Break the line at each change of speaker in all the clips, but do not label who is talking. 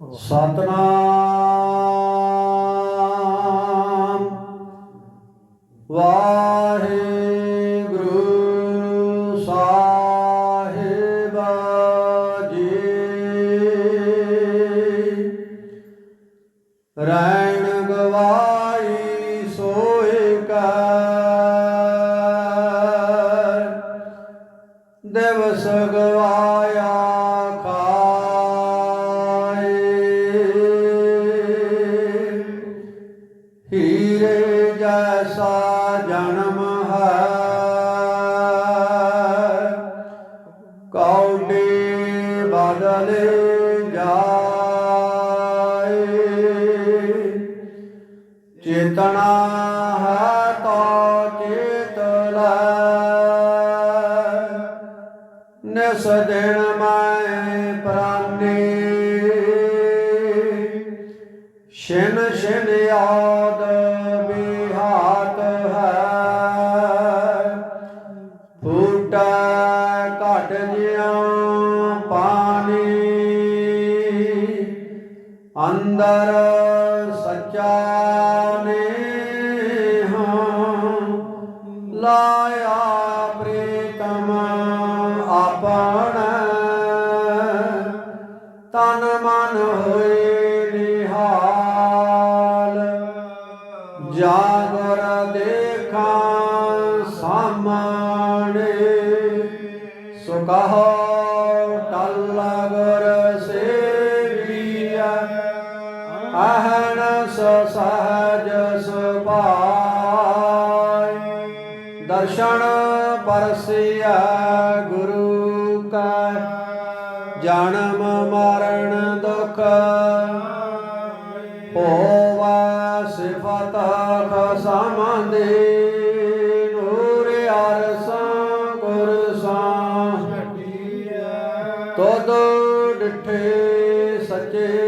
ਸਤਨਾਮ ਬਦਲ ਜਾਏ। ਚੇਤਨਾ ਹੈ ਤੋ ਚੇਤ ਲੈ। ਨਿਸ ਦਿਨ ਮੈਂ ਪ੍ਰਾਨੇ। ਸ਼ਿਨ ਸ਼ਿਨ ਯਾਦ ਬਿਹਾਤ ਹੈ। ਫੂਟਾ ਘਟ ਜਿਉ। ਅੰਦਰ ਸੱਚਾ ਨੇ ਲਾਇਆ ਪ੍ਰੀਤਮ ਆਪਣ। ਤਨ ਮਨ ਹੋਏ ਨਿਹਾਲ। ਜਾਗਰ ਦੇਖਾਂ ਸਾਹਮਣੇ। ਸੋ ਕਹੋ ਪਰਸਿਆ ਗੁਰੂ ਕਾ ਜਨਮ ਮਰਨ ਦੁਖ ਹੋਵਾ ਸਿਫਤ ਖਸਮਦੇ ਤਦ ਡਿਠੇ ਸੱਚੇ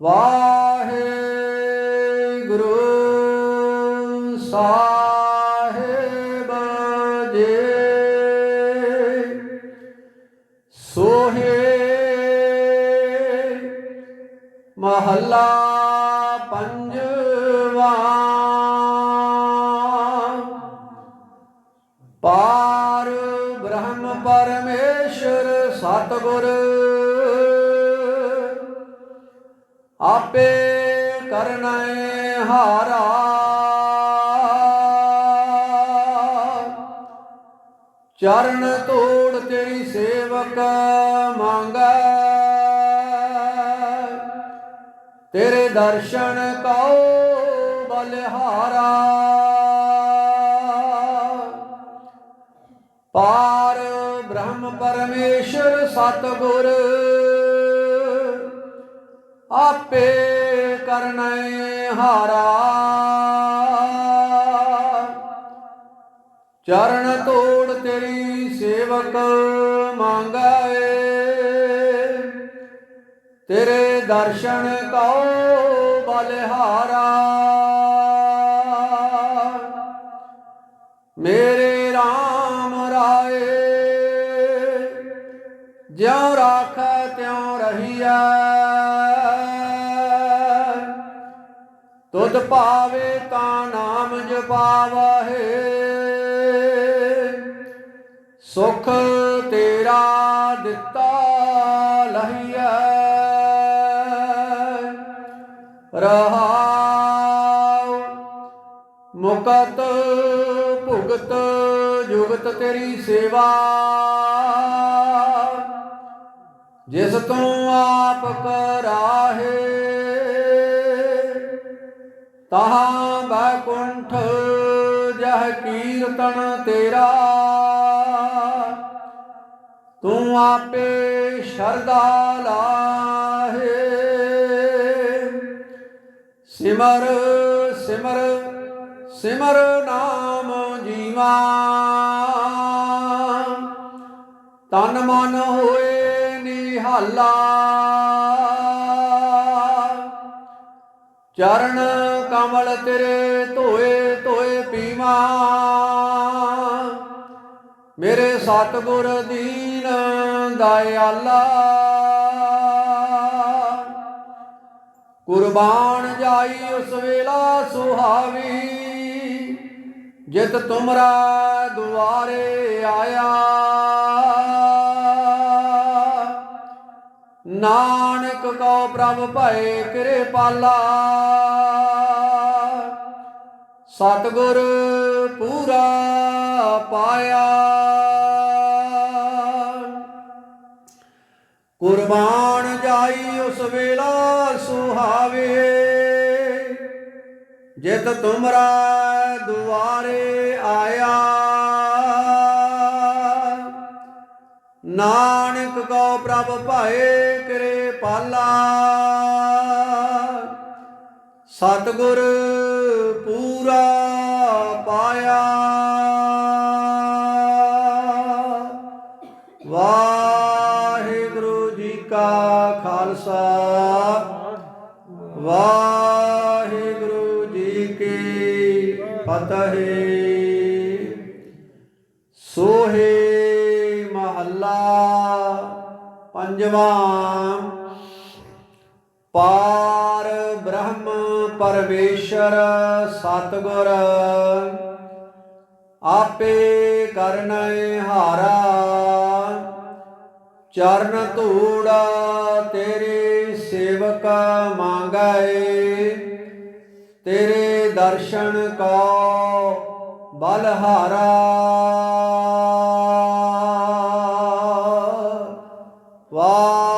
ਵਾਹਿਗੁਰੂ ਸਾਹਿਬ ਜੀ। ਸੋਹੇ ਮਹੱਲਾ ਪੰਜਵਾ ਪਾਰ ਬ੍ਰਹਮ ਪਰਮੇਸ਼ਰ ਸਤਗੁਰ ਆਪੇ ਕਰਨੈ ਹਾਰਾ। ਚਰਨ ਤੋੜ ਤੇਰੀ ਸੇਵਕ ਮੰਗੈ। ਤੇਰੇ ਦਰਸ਼ਨ ਕਉ ਬਲਿਹਾਰਾ। ਪਾਰ ਬ੍ਰਹਮ ਪਰਮੇਸ਼ਰ ਸਤਗੁਰ ਆਪੇ ਕਰਨੈ ਹਾਰਾ। ਚਰਨ ਤੋੜ ਤੇਰੀ ਸੇਵਕ ਮੰਗਾਏ। ਤੇਰੇ ਦਰਸ਼ਨ ਕਉ ਬਲਿਹਾਰਾ। ਮੇਰੇ ਤੁਧ ਪਾਵੇ ਤਾਂ ਨਾਮ ਜਪਾਵਹਿ। ਸੁਖ ਤੇਰਾ ਦਿੱਤਾ ਲਹੀਐ। ਰਹਾਉ ਮੁਕਤ ਭੁਗਤ ਜੁਗਤ ਤੇਰੀ ਸੇਵਾ। ਜਿਸ ਤੂੰ ਆਪ ਕਰਾਹੇ। ਤਹਾਂ ਬੈਕੁੰਠ ਜਹ ਕੀਰਤਨ ਤੇਰਾ। ਤੂੰ ਆਪੇ ਸ਼ਰਦਾ ਲਾਹੇ। ਸਿਮਰ ਸਿਮਰ ਸਿਮਰ ਨਾਮ ਜੀਵਾ। ਤਨ ਮਨ ਹੋਏ ਨਿਹਾਲਾ ਚਰਨ ਕਮਲ ਤੇਰੇ ਧੋਏ ਧੋਏ ਪੀਵਾ। ਮੇਰੇ ਸਤਿਗੁਰ ਦੀਨ ਦਇਆਲਾ। ਕੁਰਬਾਨ ਜਾਈ ਉਸ ਵੇਲਾ ਸੁਹਾਵੀ, ਜਿਤ ਤੁਮਰਾ ਦੁਆਰੇ ਆਇਆ। ਨਾਨਕ ਕੋ ਪ੍ਰਭ ਭਏ ਕਿਰੇ ਪਾਲਾ ਸਤਿਗੁਰ ਪੂਰਾ ਪਾਇਆ। ਕੁਰਬਾਨ ਜਾਈ ਉਸ ਵੇਲਾ ਸੁਹਾਵੇ। ਜਿਤ ਤੁਮਰਾ ਦੁਆਰੇ ਆਇਆ। ਨਾਨਕ ਕੋ ਪ੍ਰਭ ਭਾਏ ਪਾਲਾ। ਸਤਿਗੁਰ ਪੂਰਾ ਪਾਇਆ। ਵਾਹਿਗੁਰੂ ਜੀ ਕਾ ਖਾਲਸਾ। ਵਾਹਿਗੁਰੂ ਜੀ ਕੀ ਫਤਿਹ। ਸੋਹੇ ਮਹੱਲਾ ਪੰਜਵਾਂ ਪਾਰ ਬ੍ਰਹਮ ਪਰਮੇਸ਼ਰ ਸਤਗੁਰ, ਆਪੇ ਕਰਨੈ ਹਾਰਾ, ਚਰਨ ਧੂੜ ਤੇਰੇ ਸੇਵਕ ਮੰਗਾਏ ਤੇਰੇ ਦਰਸ਼ਨ ਕੋ ਬਲਹਾਰਾ।